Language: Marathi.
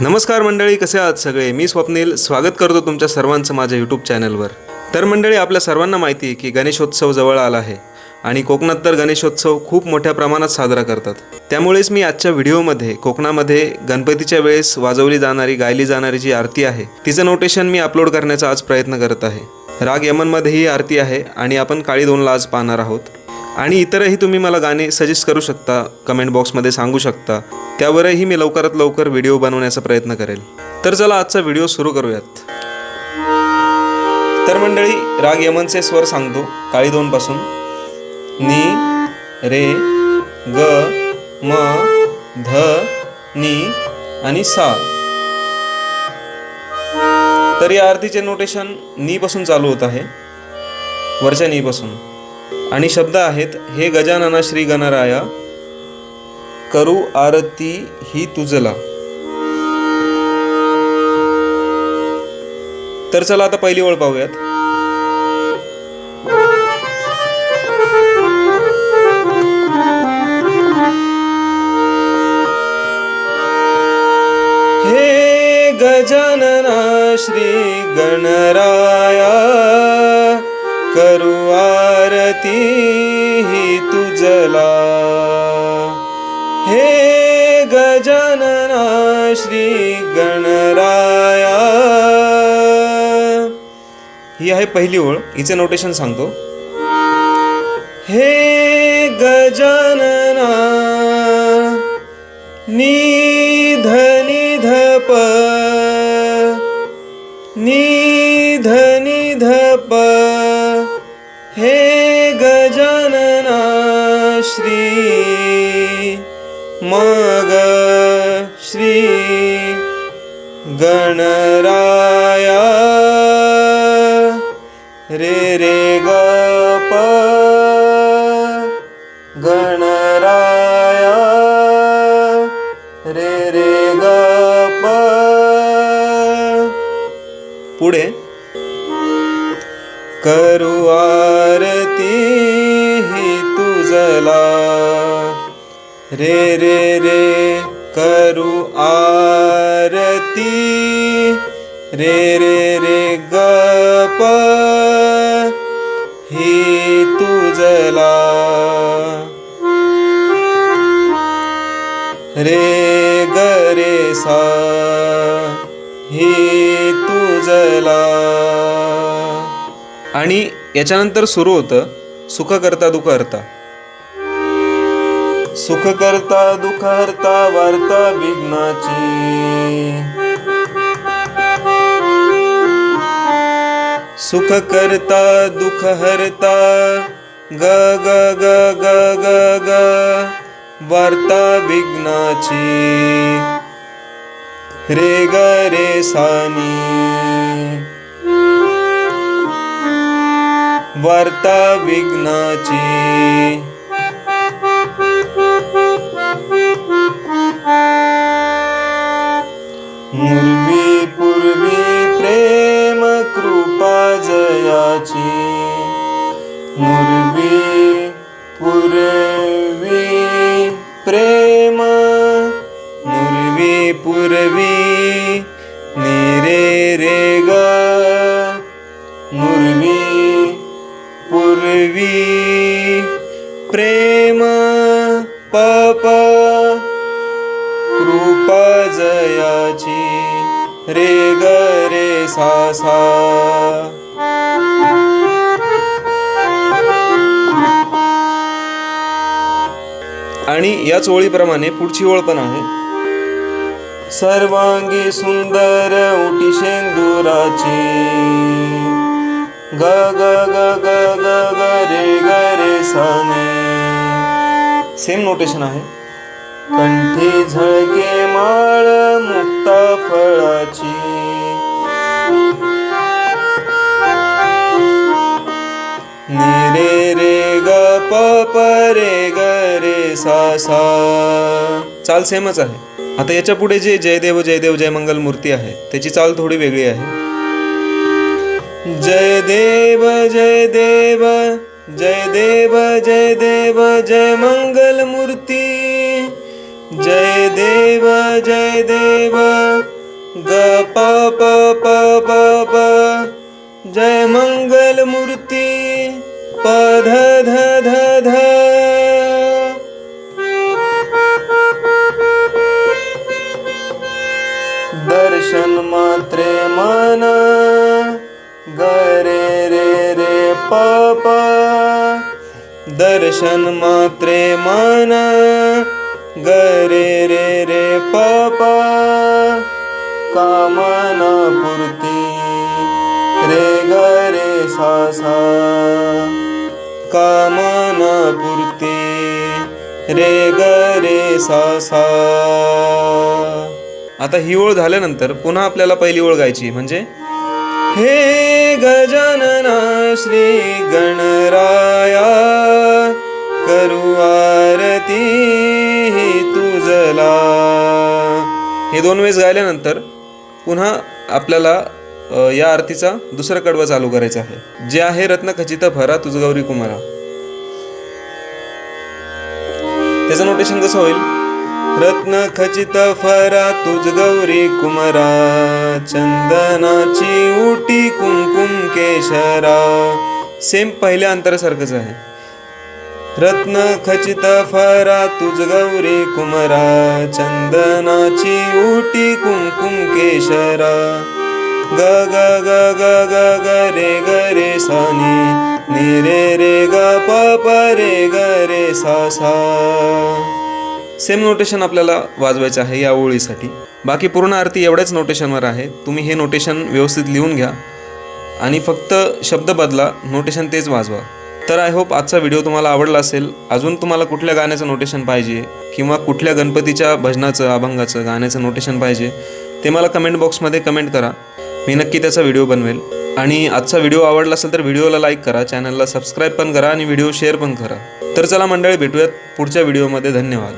नमस्कार मंडळी कसे आहात सगळे? मी स्वप्नील. स्वागत करतो तुमच्या सर्वांचं माझ्या यूट्यूब चॅनलवर तर मंडळी आपल्या सर्वांना माहिती आहे की गणेशोत्सव जवळ आला आहे आणि कोकणात तर गणेशोत्सव खूप मोठ्या प्रमाणात साजरा करतात. त्यामुळेच मी आजच्या व्हिडिओमध्ये कोकणामध्ये गणपतीच्या वेळेस वाजवली जाणारी गायली जाणारी जी आरती आहे तिचं नोटेशन मी अपलोड करण्याचा आज प्रयत्न करत आहे. राग यमनमध्ये ही आरती आहे आणि आपण काळी दोनला आज पाहणार आहोत. आणि इतरही तुम्ही मला गाणे सजेस्ट करू शकता कमेंट बॉक्समध्ये सांगू शकता. त्यावरही मी लवकरात लवकर व्हिडिओ बनवण्याचा प्रयत्न करेल. तर चला आजचा व्हिडिओ सुरू करूयात. तर मंडळी राग यमनचे स्वर सांगतो काळी दोनपासून नी रे ग म ध नी आणि सा. तर या आरतीचे नोटेशन नी पासून चालू होत आहे. वरच्या नी पासून. आणि शब्द आहेत हे गजानना श्री गणराया करू आरती ही तुझला. तर चला आता पहिली ओळ पाहूयात. करू आरती ही तुझला. हे गजानना श्री गणराया. ही आहे पहिली ओळ. हिचे नोटेशन सांगतो. हे गजानना निध निध प निध निध प गणराया। रे रे ग गणराया। रे रे ग पुढे। करू आरती ही तुझला रे रे रे करू आरती. रे रे रे ग प ही तुझला रे ग रे सा. ही तुझला आणि याच्यानंतर सुरू होतं सुख करता दुख करता सुख करता दुख हरता वार्ता विघ्नाची. सुख करता दुख हरता ग ग ग ग ग ग वार्ता विघ्नाची. रे ग रे सानी. वार्ता विघ्नाची. मुरवी पूर्वी प्रेम मुरवी पूर्वी निरे रे ग मुर्वी पूर्वी प्रेम पप कृपा जयाची रे ग रे सा सा। आणि याच ओळीप्रमाणे पुढची ओळ पण आहे. सर्वांगी सुंदर उटी शेंदुराची. ग ग ग ग ग ग रे ग रे साने सेम नोटेशन आहे. कंठी झळके माळ मुक्ता फळाची. निरे रे ग प रे सा सा. चाल सेमच आहे. आता याच्यापुढे जे जयदेव जयदेव जय मंगल मूर्ती आहे त्याची चाल थोडी वेगळी आहे. जय देव जय देव जय देव जय देव जय मंगल मूर्ती. जय देव जय देव ग प प प प. जय मंगल मूर्ती. मात्रे मन। गरे रे रे प प दर्शन मात्रे मन। गरे रे रे प कामना पूर्ती रे गरे सा सा कामना पूर्ती रे गरे सा आता ही ओळ झाल्यानंतर पुन्हा आपल्याला पहिली ओळ गायची म्हणजे? हे गजानना श्री गणराया करू आरती तुझला हे दोन वेळेस गायल्यानंतर पुन्हा आपल्याला या आरतीचा दुसरा कडवा चालू करायचा आहे. जे आहे रत्न खचित भरा तुझ गौरी कुमारा. त्याचं नोटेशन कसं होईल? रत्न खचित फरा तुझ गौरी कुमरा चंदनाची उटी कुंकुम केशरा. सेम पहिल्या अंतरासारखंच आहे. रत्न खचित फरा तुझ गौरी कुमरा चंदनाची उटी कुमकुम केशरा. ग ग ग ग ग ग रे ग रे सानी नि रे रे ग प प रे ग रे सा सा. सेम नोटेशन आपल्याला वाजवायचं आहे या ओळीसाठी. बाकी पूर्ण आरती एवढ्याच नोटेशनवर आहे. तुम्ही हे नोटेशन व्यवस्थित लिहून घ्या आणि फक्त शब्द बदला नोटेशन तेच वाजवा. तर आय होप आजचा व्हिडिओ तुम्हाला आवडला असेल. अजून तुम्हाला कुठल्या गाण्याचं नोटेशन पाहिजे किंवा कुठल्या गणपतीच्या भजनाचं अभंगाचं गाण्याचं नोटेशन पाहिजे ते मला कमेंट बॉक्समध्ये कमेंट करा. मी नक्की त्याचा व्हिडिओ बनवेल. आणि आजचा व्हिडिओ आवडला असेल तर व्हिडिओला लाईक करा चॅनलला सबस्क्राईब पण करा आणि व्हिडिओ शेअर पण करा. तर चला मंडळी भेटूयात पुढच्या व्हिडिओमध्ये. धन्यवाद.